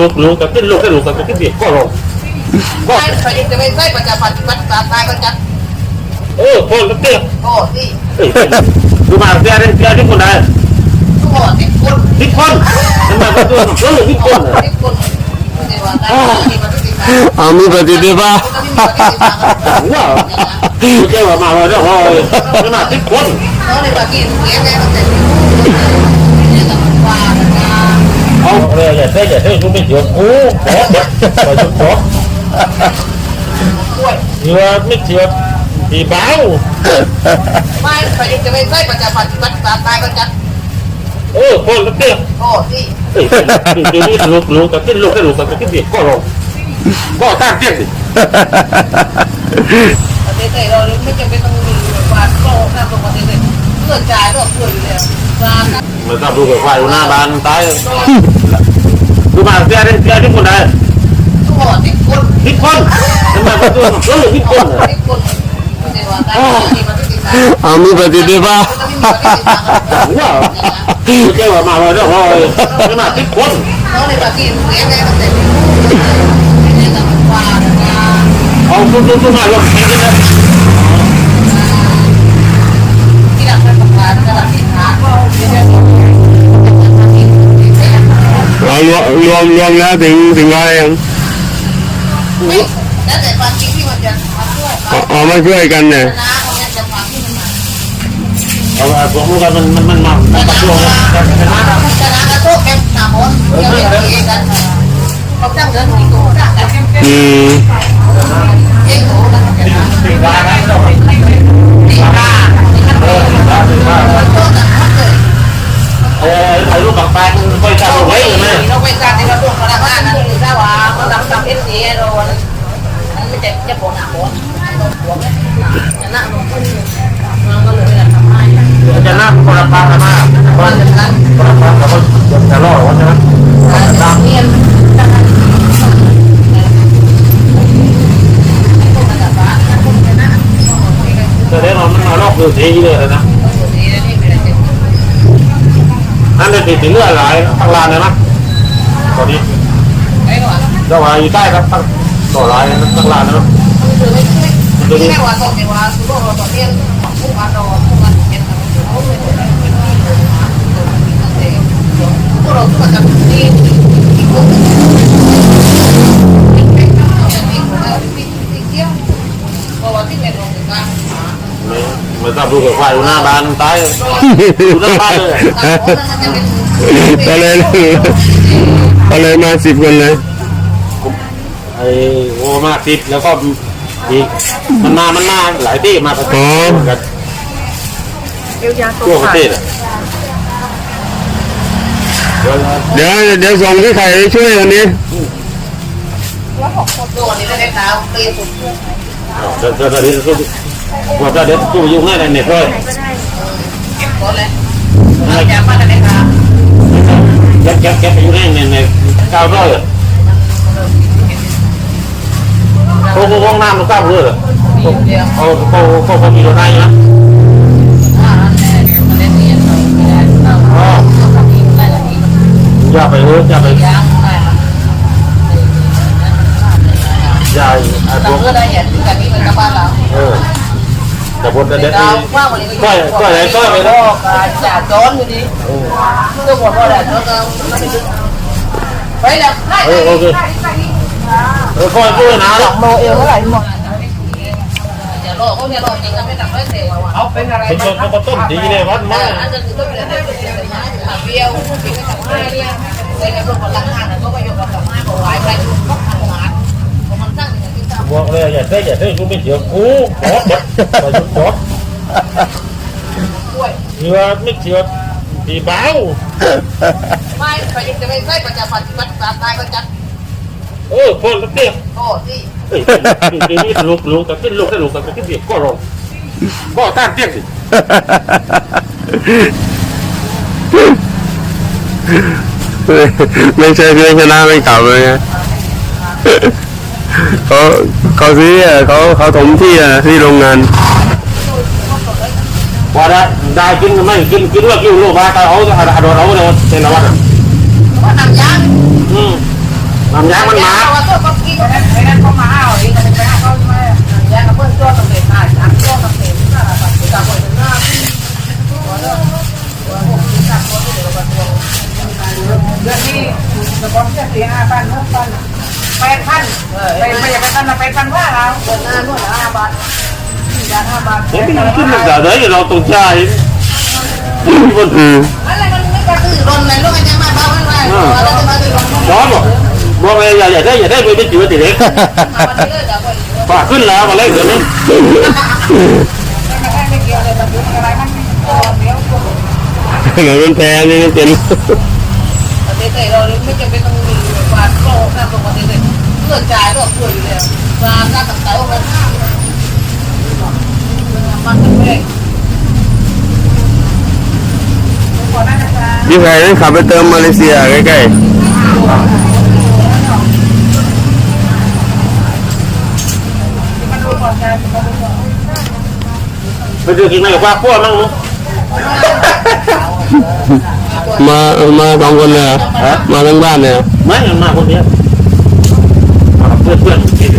ลูกลูกกับขึ้นลูกได้ลูกกับขึ้นเบียดก็ลงก็ใช่ไปจะไม่ใช่ประจำปฏิบัติตามตายก็จัดเออคนละเตี้ยโอ้ที่ดูมาเตี้ยได้เตี้ยที่คนได้ทุกคนที่คนที่คนทำไมก็ตัวเออที่คนที่คนไม่ได้ว่าได้ที่มันติดตามเอามีปฏิทินป่ะว้าวเจ้าว่ามาว่าเจ้าว่าขนาดที่คน เอาเลยอย่าเท่อย่าเท่ชุบไม่เกี่ยวกูขอไปชุบขอป่วยเชื่อไม่เชื่อตีเบาไม่ไปจะไม่ใช่ประจำปฏิบัติตาตายก็จัดเออคนละเตี้ยโอ้ที่เอ้ยทีนี้ลูกลูกกับขึ้นลูกได้ลูกกับขึ้นเบียดก็ลงก็ตั้งเตี้ยสิประเทศไทยเราไม่จำเป็นต้องมีคว่าโลกหน้าตรงประเทศไทยเพื่อจ่ายก็ป่วยอยู่แล้ว มนั้นมันต้องดูกับควายหน้าบ้านตายดูมาเตี้ยได้เตี้ยที่คนได้ทุกคนที่คนที่คนทำไมก็ตัวเออที่คนที่คนไม่ได้ว่าได้ที่มันติดตามเอามีปฏิทินป่ะว้าวเจ้าว่ามาว่าเจ้าว่าขนาดที่คนเขาเลยว่ากินเสียไงตั้งแต่ที่รู้เนี่ยแต่ว่านะเอาตุ้มตุ้มตุ้มมาลง รวมรวมแล้วถึงถึงร้อยยังแล้วแต่ความจริงที่มันจะมาช่วยอ๋อมาช่วยกันเนี่ยนะเขาจะฟังที่มันมาเอาพวกมันมันมันมันมาตัดลงกันนะชนะกระโชกแก้มหนามนเดียวเดียวกันเขาจ้างเดินกี่ตัวจ้งกันแก้ม อืม เองโหกันชนะ ตีบ้านนะเจ้า ตีตา เออตีบ้านตีบ้าน โทษนะมันเกิด เออถ่ายรูปกับแฟนค่อยจับ เรา ไว้ ไม่ เลยนะ เราไปการในกระทรวงพลังงานนั้นหรือว่ามันทำทำเอสซีเรานั้นไม่จะจะปนหนาปนหัวไม่ชนะลงทุนมันก็เลยทำให้ จะนั่งคนละปางกันมาค มัน น จะนั้น ละปางกับคนจะรอดวะใช่ไหม ตามเนียนจะนั้นคนละบ้านคนชนะ จะได้ เรามันมารอบดูทีเลยนะนี่นี่เป็นอะไรนั่นเลยติดเลือดไหลทั้งลานเลยนะตอนนี้ไอ้หนูเจ้าว่าอยู่ใต้ครับทั้งต่อไหลทั้งลานนะคือไม่แค่ว่าตอนนี้ว่าสุโขทัยตอนนี้ผู้มาดอผู้มาเป็นเขาไม่ได้เป็นที่พวกเราทุ ดูกับควายหน้าบ้านตายดูหน้าบ้านเลยก็เลยก็เลยมาสิบคนเลยไอ้โอ้มาติดแล้วก็อีกมันมา มันมาหลายที่มาประกอบกันทั่วประเทศอะเดี๋ยวเดี๋ยวส่งที่ใครช่วยวันนี้ตัวนี้ก็ได้ตามเปลี่ยนสุดเดี๋ยวเดี๋ยวเดี๋ยวเดี๋ยว ว่าเดี๋ยวตู้ยุ่งให้ในเน็ตเลยเก็บก่อนเลยเราจะมาได้ตามแก๊ปแก๊ปแก๊ปไปอยู่ในในในก้าวร้อยโอ้โหห้องน้ำมันก้าวเลยเดียวเขาเขาเขาเขามีรถได้นะอ่าเนี่ยมันได้เรียนเราไม่ได้เราเราทำอีกได้ละอีกอย่าไปเอออย่าไปยังได้อย่าไอ้พเราว แต่บนเด็ดเรานี่ว่าวันนี้ก็ก้อยก้อยไหนก้อยไปก็แล้วจ่าจ้อนอยู่ดีทุกคนว่าแต่จ้อนก็ไม่ได้ไปแล้วได้เออโอเคเออก้อยก้อยนะสองโลเอวเท่าไหร่หมดอย่ารอเขาเนี่ยรอจริงก็ไม่ตัดไม่เสียว่าเอาเป็นอะไรเป็นคนเขาต้มดีเลยวัดมาอันนั้นคือต้องเป็นอะไรเป็นอะไรนะเบี้ยวกินไม่ตัดไม่เนี่ยในกระทรวงพลังงานก็ไปยกกับไม้บอกไว้ไปก็ทำงานมันตั้งอย่างที่ตั้ง บอกเลยอย่าเท่อย่าเท่กูไม่เกี่ยวกูขอดไปจุดขอดกล้วยเชื่อไม่เชื่อตีเบาไม่ไปยังจะไม่ใช่ประจำปฏิบัติตามตายก็จัดเออคนละเตี้ยโอ้ที่เอ้ยทีนี้ลูกลูกกับขึ้นลูกได้ลูกกับขึ้นเบียก็ลงก็ตั้งเตี้ยสิไม่ใช่เพื่อนชนะไม่กลับเลยนะ เขาเขาซื้ออะเขาเขาถมที่อะที่โรงงาน ว่าได้ได้กินไม่กินกินว่ากินลูกมาแต่เอาเอาโดนเอาเลยเป็นละวันว่าทำยางอืมน้ำยางมันมา ยาห้าบาทเฮ้ยมันขึ้นมาจากไหนเราต้องจ่ายบนอือะไรมันไม่กระตือร้นในโลกยังมาบ้าไม่ไหวเราจะมาตีร้นร้อนบ่บอกเลยอย่าอย่าได้อย่าได้ไปเป็นจิ๋วติเล็กปฝากขึ้นแล้วมาเล่นเดี๋ยวนี้ไม่เกี่ยวเลยแบบอะไรมันเดี๋ยวขนแพงนี่เป็นประเทศไทยเราไม่จำเป็นต้องมีฝากโลกนะตรงประเทศไทยเลือจ่ายเลือกช่วยอยู่แล้วฝากหน้าต่างๆมันมัน เป็นเองยี่ไงนั่นขับไปเติมมาเลเซียใกล้ไปดูกินอะไรกับป้าพวกมั่งๆมามาสองคนเลยเหรอมาทั้งบ้านเลยเหรอไม่ยังมาคนเดียวเพื่อนเพื่อน